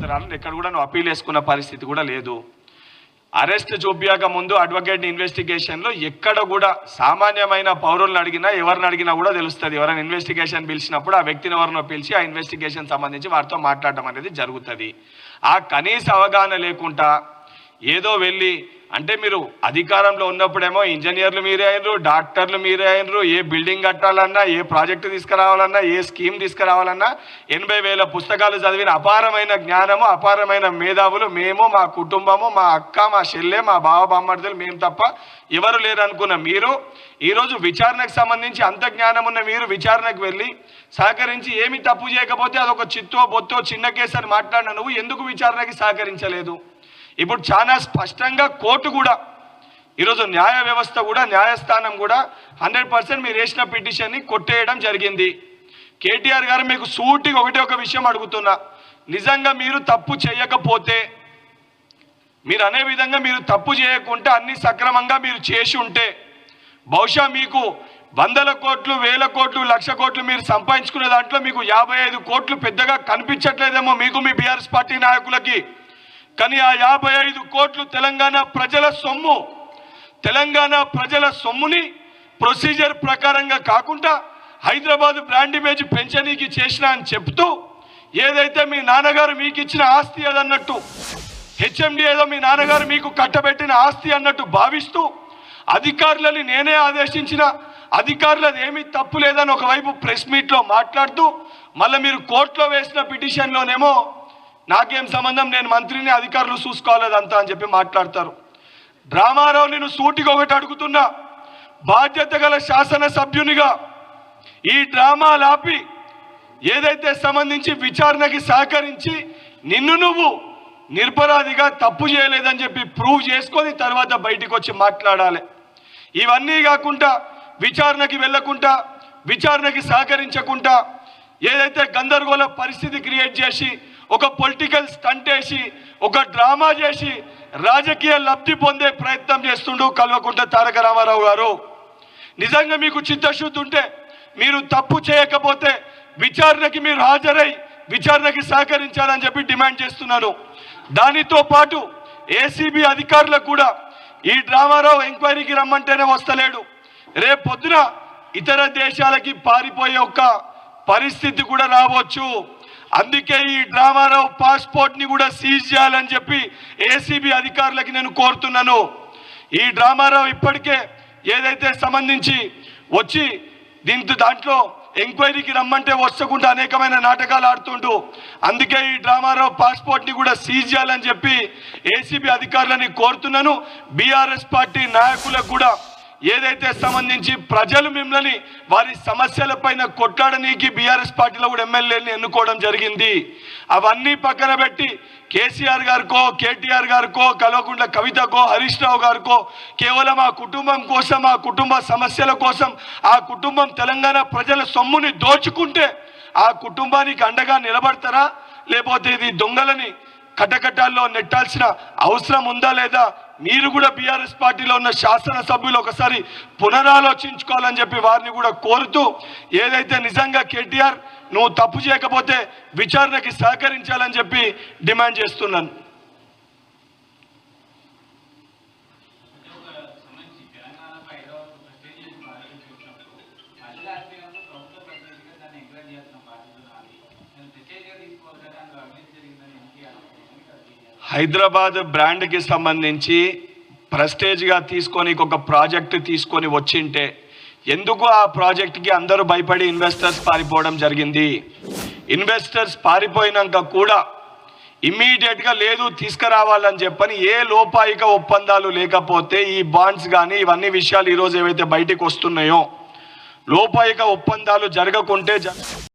పత్రాలను ఎక్కడ కూడా నువ్వు అప్పీల్ వేసుకున్న పరిస్థితి కూడా లేదు. అరెస్ట్ చూపించక ముందు అడ్వకేట్ ఇన్వెస్టిగేషన్లో ఎక్కడ కూడా సామాన్యమైన పౌరులను అడిగినా ఎవరిని అడిగినా కూడా తెలుస్తుంది. ఎవరైనా ఇన్వెస్టిగేషన్ పిలిచినప్పుడు ఆ వ్యక్తిని ఎవరినో పిలిచి ఆ ఇన్వెస్టిగేషన్ సంబంధించి వారితో మాట్లాడటం అనేది జరుగుతుంది. ఆ కనీస అవగాహన లేకుండా ఏదో వెళ్ళి అంటే మీరు అధికారంలో ఉన్నప్పుడేమో ఇంజనీర్లు మీరే అయినరు డాక్టర్లు మీరే అయినరు ఏ బిల్డింగ్ కట్టాలన్నా ఏ ప్రాజెక్టు తీసుకురావాలన్నా ఏ స్కీమ్ తీసుకురావాలన్నా ఎనభై వేల పుస్తకాలు చదివిన అపారమైన జ్ఞానము అపారమైన మేధావులు మేము మా కుటుంబము మా అక్క మా చెల్లె మా బావ బామ్మర్దులు మేము తప్ప ఎవరు లేరు అనుకున్న మీరు ఈరోజు విచారణకు సంబంధించి అంత జ్ఞానం ఉన్న మీరు విచారణకు వెళ్ళి సహకరించి ఏమి తప్పు చేయకపోతే అదొక చిత్తో బొత్తో చిన్న కేసు అని మాట్లాడిన నువ్వు ఎందుకు విచారణకి సహకరించలేదు? ఇప్పుడు చాలా స్పష్టంగా కోర్టు కూడా ఈరోజు న్యాయ వ్యవస్థ కూడా న్యాయస్థానం కూడా హండ్రెడ్ పర్సెంట్ మీరు వేసిన పిటిషన్ని కొట్టేయడం జరిగింది. కేటీఆర్ గారు మీకు సూటిగా ఒకటే ఒక విషయం అడుగుతున్నా. నిజంగా మీరు తప్పు చేయకపోతే మీరు అనే విధంగా మీరు తప్పు చేయకుంటే అన్ని సక్రమంగా మీరు చేసి ఉంటే బహుశా మీకు వందల కోట్లు వేల కోట్లు లక్ష కోట్లు మీరు సంపాదించుకునే దాంట్లో మీకు యాభై ఐదు కోట్లు పెద్దగా కనిపించట్లేదేమో మీకు మీ బీఆర్ఎస్ పార్టీ నాయకులకి. కానీ ఆ యాభై ఐదు కోట్లు తెలంగాణ ప్రజల సొమ్ము తెలంగాణ ప్రజల సొమ్ముని ప్రొసీజర్ ప్రకారంగా కాకుండా హైదరాబాద్ బ్రాండ్ ఇమేజ్ పెంచనీకి చేసిన అని చెప్తూ ఏదైతే మీ నాన్నగారు మీకు ఇచ్చిన ఆస్తి అదన్నట్టు హెచ్ఎండి ఏదో మీ నాన్నగారు మీకు కట్టబెట్టిన ఆస్తి అన్నట్టు భావిస్తూ అధికారులని నేనే ఆదేశించిన అధికారులది ఏమీ తప్పు లేదని ఒకవైపు ప్రెస్ మీట్లో మాట్లాడుతూ మళ్ళీ మీరు కోర్టులో వేసిన పిటిషన్లోనేమో నాకేం సంబంధం? నేను మంత్రిని అధికారులు చూసుకోవాలేదంతా అని చెప్పి మాట్లాడతారు. డ్రామారావు నేను సూటిగా ఒకటి అడుగుతున్నా. బాధ్యత గల శాసన సభ్యునిగా ఈ డ్రామా లాపి ఏదైతే సంబంధించి విచారణకి సహకరించి నిన్ను నువ్వు నిర్పరాధిగా తప్పు చేయలేదని చెప్పి ప్రూవ్ చేసుకొని తర్వాత బయటికి వచ్చి మాట్లాడాలి. ఇవన్నీ కాకుండా విచారణకి వెళ్ళకుండా విచారణకి సహకరించకుండా ఏదైతే గందరగోళ పరిస్థితి క్రియేట్ చేసి ఒక పొలిటికల్ స్టంట్ వేసి ఒక డ్రామా చేసి రాజకీయ లబ్ధి పొందే ప్రయత్నం చేస్తుండు కల్వకుంట తారక రామారావు గారు. నిజంగా మీకు చిత్తశుద్ధి ఉంటే మీరు తప్పు చేయకపోతే విచారణకి మీరు హాజరై విచారణకి సహకరించాలని చెప్పి డిమాండ్ చేస్తున్నాను. దానితో పాటు ఏసీబీ అధికారులకు కూడా ఈ డ్రామారావు ఎంక్వైరీకి రమ్మంటేనే వస్తలేడు. రేపు పొద్దున ఇతర దేశాలకి పారిపోయే ఒక పరిస్థితి కూడా రావచ్చు. అందుకే ఈ డ్రామారావు పాస్పోర్ట్ని కూడా సీజ్ చేయాలని చెప్పి ఏసీబీ అధికారులకి నేను కోరుతున్నాను. ఈ డ్రామారావు ఇప్పటికే ఏదైతే సంబంధించి వచ్చి దీంతో దాంట్లో ఎంక్వైరీకి రమ్మంటే వస్తకుండా అనేకమైన నాటకాలు ఆడుతుంటూ అందుకే ఈ డ్రామారావు పాస్పోర్ట్ని కూడా సీజ్ చేయాలని చెప్పి ఏసీబీ అధికారులని కోరుతున్నాను. బీఆర్ఎస్ పార్టీ నాయకులకు కూడా ఏదైతే సంబంధించి ప్రజలు మిమ్మల్ని వారి సమస్యల పైన కొట్లాడనీకి బీఆర్ఎస్ పార్టీలో కూడా ఎమ్మెల్యేని ఎన్నుకోవడం జరిగింది. అవన్నీ పక్కన పెట్టి కేసీఆర్ గారికో కేటీఆర్ గారికో కల్వకుంట్ల కవితకో హరీష్ రావు గారికో కేవలం ఆ కుటుంబం కోసం ఆ కుటుంబ సమస్యల కోసం ఆ కుటుంబం తెలంగాణ ప్రజల సొమ్ముని దోచుకుంటే ఆ కుటుంబానికి అండగా నిలబడతారా? లేకపోతే ఇది దొంగలని కట్టకట్టాల్లో నెట్టాల్సిన అవసరం ఉందా లేదా? మీరు కూడా బీఆర్ఎస్ పార్టీలో ఉన్న శాసనసభ్యులు ఒకసారి పునరాలోచించుకోవాలని చెప్పి వారిని కూడా కోరుతూ ఏదైతే నిజంగా కేటీఆర్ నువ్వు తప్పు చేయకపోతే విచారణకి సహకరించాలని చెప్పి డిమాండ్ చేస్తున్నాను. హైదరాబాద్ బ్రాండ్కి సంబంధించి ప్రెస్టేజ్గా తీసుకొని ఒక ప్రాజెక్ట్ తీసుకొని వచ్చింటే ఎందుకు ఆ ప్రాజెక్ట్కి అందరూ భయపడి ఇన్వెస్టర్స్ పారిపోవడం జరిగింది? ఇన్వెస్టర్స్ పారిపోయినాక కూడా ఇమ్మీడియట్గా లేదు తీసుకురావాలని చెప్పని ఏ లోపాయిక ఒప్పందాలు లేకపోతే ఈ బాండ్స్ కానీ ఇవన్నీ విషయాలు ఈరోజు ఏవైతే బయటకు వస్తున్నాయో లోపాయిక ఒప్పందాలు జరగకుంటే జ-